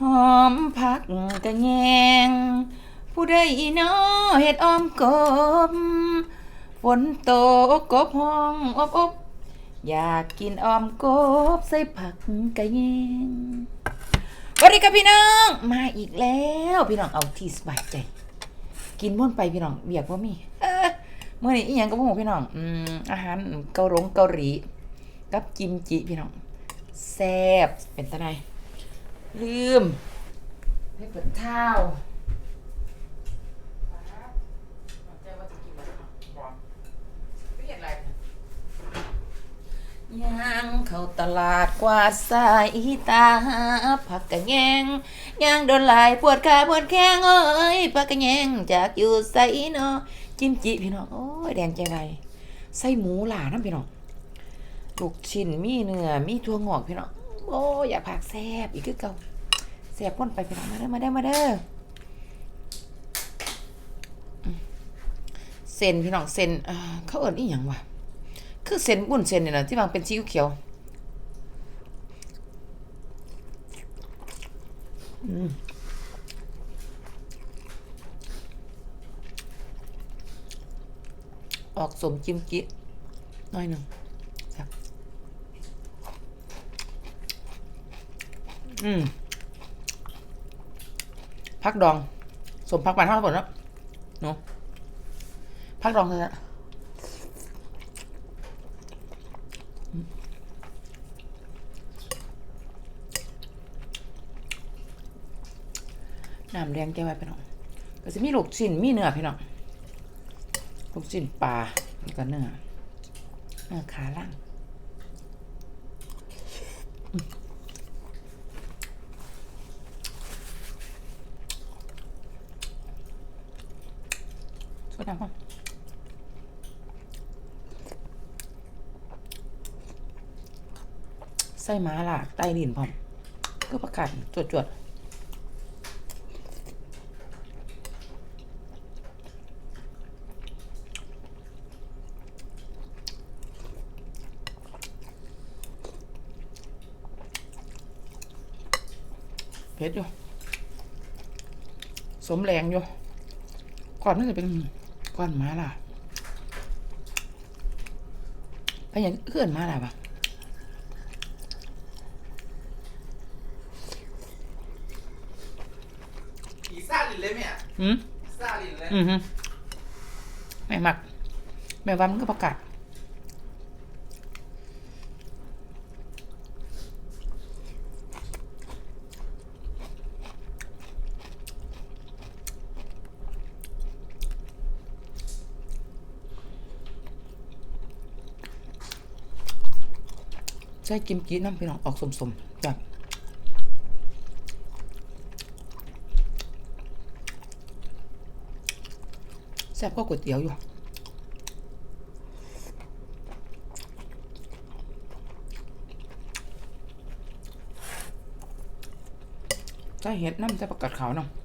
หอมผักกะแยง ผู้ใดน้อเฮ็ดอ้อมกบ ฝนตกกบห้องอบอบอยากกินอ้อมกบใส่ผักกะแยงสวัสดีครับพี่น้อง มาอีกแล้วพี่น้องเอาที่สบายใจ กินม่วนไปพี่น้องเบียกว่ามีเมื่อนี้อีหยังก็บ่ฮู้พี่น้องอืมอาหารเกาหลงเกาหลีกับกิมจิพี่น้องแซ่บเป็นตาได ลืมให้เปิดเท้าย่างเข้าตลาดกวาดสายตาผักกะแยงย่างโดนหลายปวดขาปวดแข้งเอ้ยผักกะแยงจากอยู่ใส่เนาะจิ้มจิพี่น้องโอ้ยแดงใจไรใส่หมูหลาน้ำพี่น้องลูกชิ้นมีเนื้อมีถั่วงอกพี่น้อง โอ้อย่าผักแซ่บอีกคือเก่าแซ่บก้นไปพี่น้องมาเด้อมาเด้อมาเด้อเส้นพี่น้องเส้นเขาเอิ้นอีหยังวะคือเส้นบุ่นเส้นนี่ยนะที่บางเป็นสีเขียวออกสมจิ้มจิหน่อยหนึ่งครับ อืมพักดองสมพักบานเท่าไหร่เนาะเนาะพักดองเท่านั้นน้ำแดงแก้ไว้พี่น้องก็จะมีลูกชิ้นมีเนื้อพี่น้องลูกชิ้นปลาแล้วก็เนื้อเนื้อขาล่าง สดน้ำก่อนใส่หมาล่ะไต้ดินพร้อมก็ประกาศจวดๆเผ็ดอยู่ สมแรงอยู่ก่อนมันจะเป็น ก้อนม้าล่ะไปอย่างเอื้อนม้าล่ะปะผีซ่าลินเลยแม่หืมผีซ่าลินเลยอือฮึแม่มัก แม่ว่ามันก็ประกาศ ใช่กิมจีน้ำพี่น้องออกสมๆแบบแซ่บก็ก๋วยเตี๋ยวอยู่ใช่เห็ดน้ำใช่ประกาศขาวน้ำ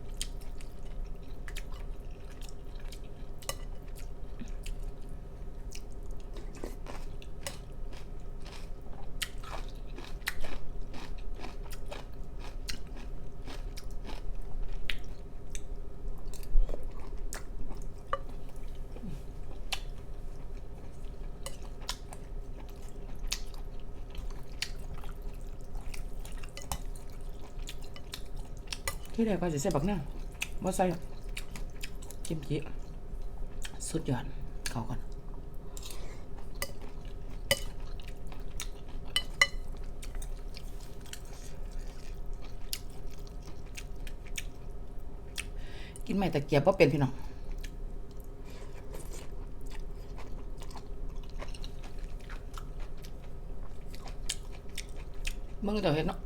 ที่แรกว่าจะใส่บักนั่งว่าใส่กิมจีสุดยอดเขาก่อนกินไม่ตะเกียบว่าเป็นพี่น้องมึงจะเห็นเนาะ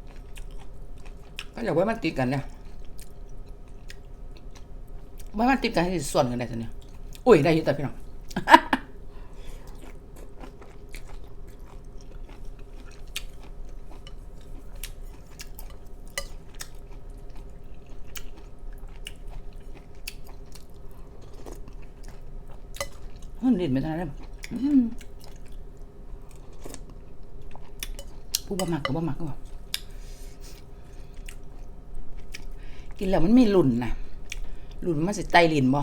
ก็อยากไว้มันติดกันเนี่ย ไว้มันติดกันให้ส่วนกันได้สิเนี่ยอุ้ยได้อยี่แต่พี่น้องมันดินไม่ทันได้บ่อืมผู้บ่มักก็บ่มักก็บ่กินแล้วมันมีหลุ่นนะ หลุ่นมันสิไตลินบ่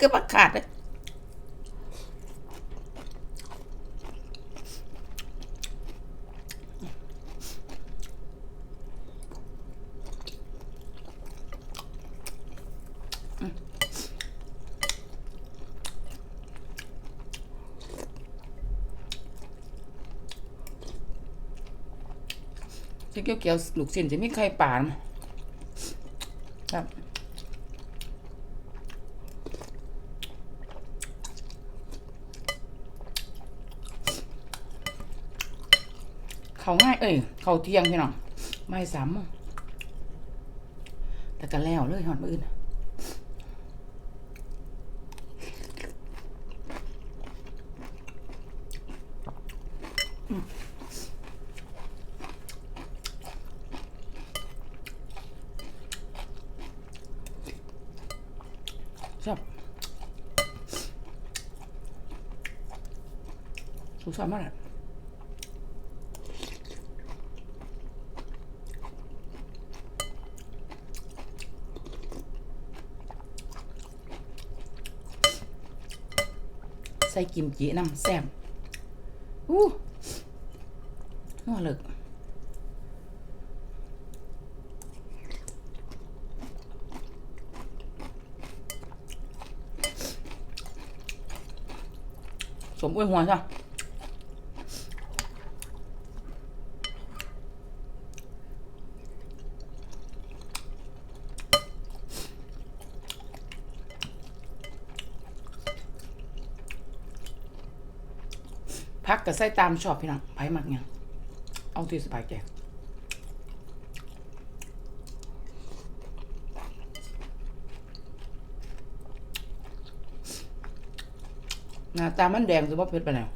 ก็ประขาดเลยจะเกี่ยวเกี่ยวๆลูกชิ้นจะมีไข่ปลาไหมครับ เขาง่ายเอ้ยเขาเที่ยงพี่น้องไม่สามแต่ก็แล้วเลยหอดมืออื่นอืมชอบสุดสามารถ ส่กิมจิน้ำแซ่บอู้นัวเลิกสมอ้วยหัวใช่ พักกับใส่ตามชอบพี่น้องไผ่มักยังเอาที่สบายใจหน้าตามันแดงหรือว่าเผ็ดไปแล้ว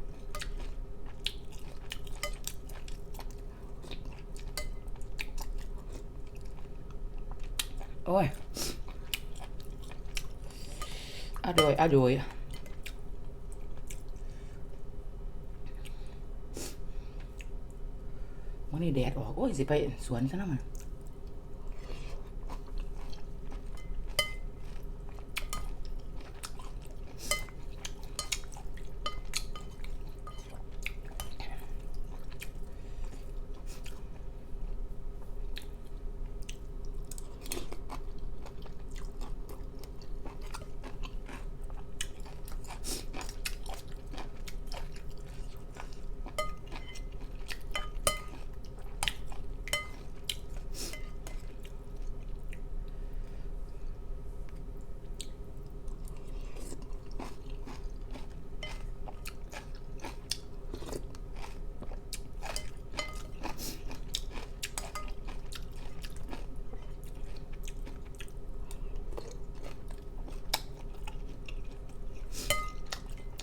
โอ้ยอร่อยอร่อย วันนี้แดดออก โอ้ยสิไปสวนซะนะมัน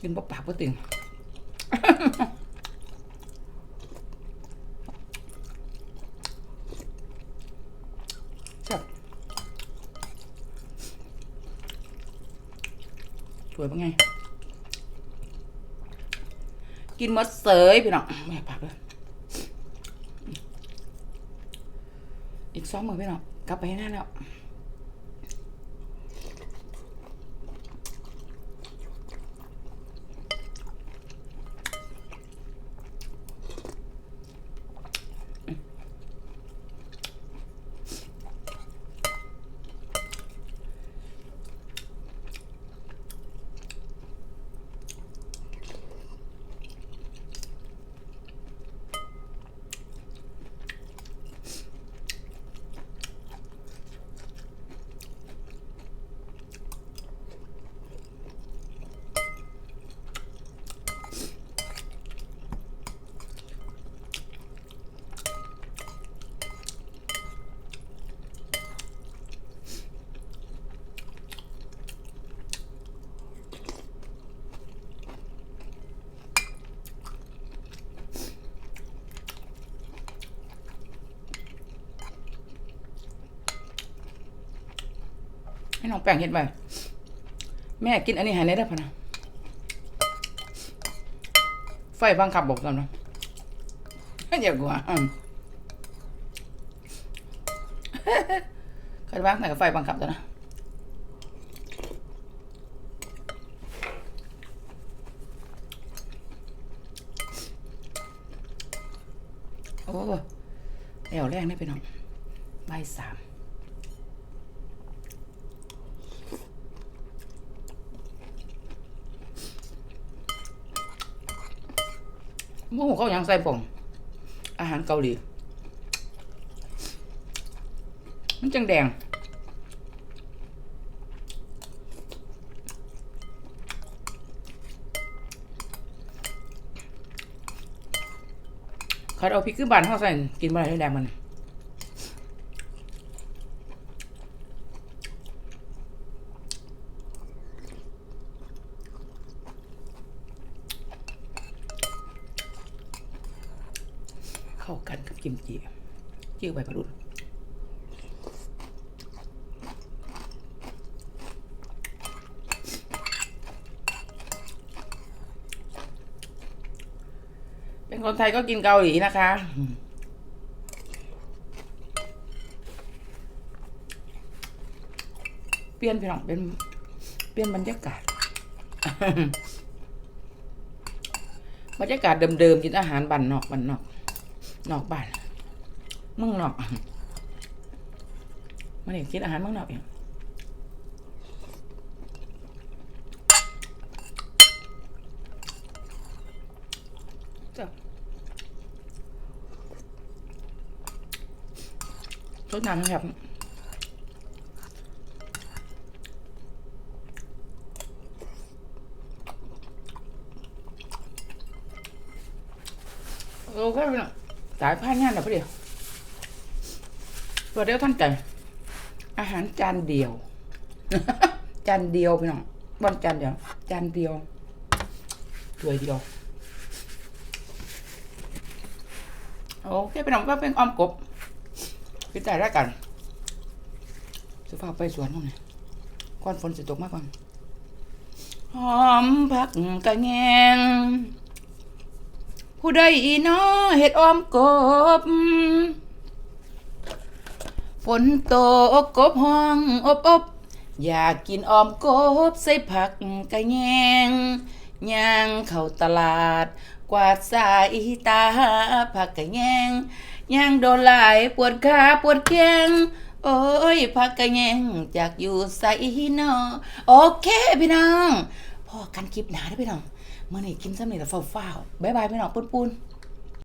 กินปปากปะติงจับสวยปะไง กินหมดเสยพี่น้องแม่ผักเลยอีกสองมือพี่น้องกลับไปให้หน้าแล้ว ให้น้องแป้งเห็ดไว้แม่กินอันนี้หายได้พะนะไฟบังคับบอกตอนนั้นอย่ากลัวอืมเขาจะวางไหนกับไฟบังคับตัวนะโอ้แอวแรงได้ไปน้องใบสาม หมูเขายังใส่ป่งอาหารเกาหลี มันจังแดงเขาเอาพริกขึ้นบานเข้าใส่กินอะไรแดงมัน เข้ากันกับกิมจิจิ้วใบประดุนเป็นคนไทยก็กินเกาหลีนะคะเปลี่ยนพี่น้องเป็นเปลี่ยนบรรยากาศบรรยากาศเดิมๆกินอาหารบ้านนอกบ้านนอก นอกบ้านมืองนอกมาเนี่ยกินอาหารมืองนอกเองจ้ะรสน้ำนะครับโอเคพี่น้อง สายพานงานเดี๋ยวพอเดียวตัวเดียวท่านใจอาหารจานเดียว จานเดียวพี่น้องบอนจานเดียว จานเดียวถ้วยเดียว โอเคพี่น้องก็เป็นออมกบพี่ใจรักกันสุภาพไปสวนห้องไหนก่อนฝนจะตกมากก่อนหอมผักกระแงง ผู้ใดอีน้อเห็ดออมกบ ฝนตกกบห้องอบอบอยากกินออมกบใส่ผักกะแยงย่างเข้าตลาด กวาดสายตาผักกะแยงย่างโดนหลายปวดขาปวดแข้งโอ้ยผักกระแยงจากอยู่ใส่นอโอเคพี่น้องพอกันคลิปหนาได้พี่น้อง เมื่อนี้กินซ้ำนี่แต่เฝ้าๆบ๊ายบายพี่น้องปุ้นๆ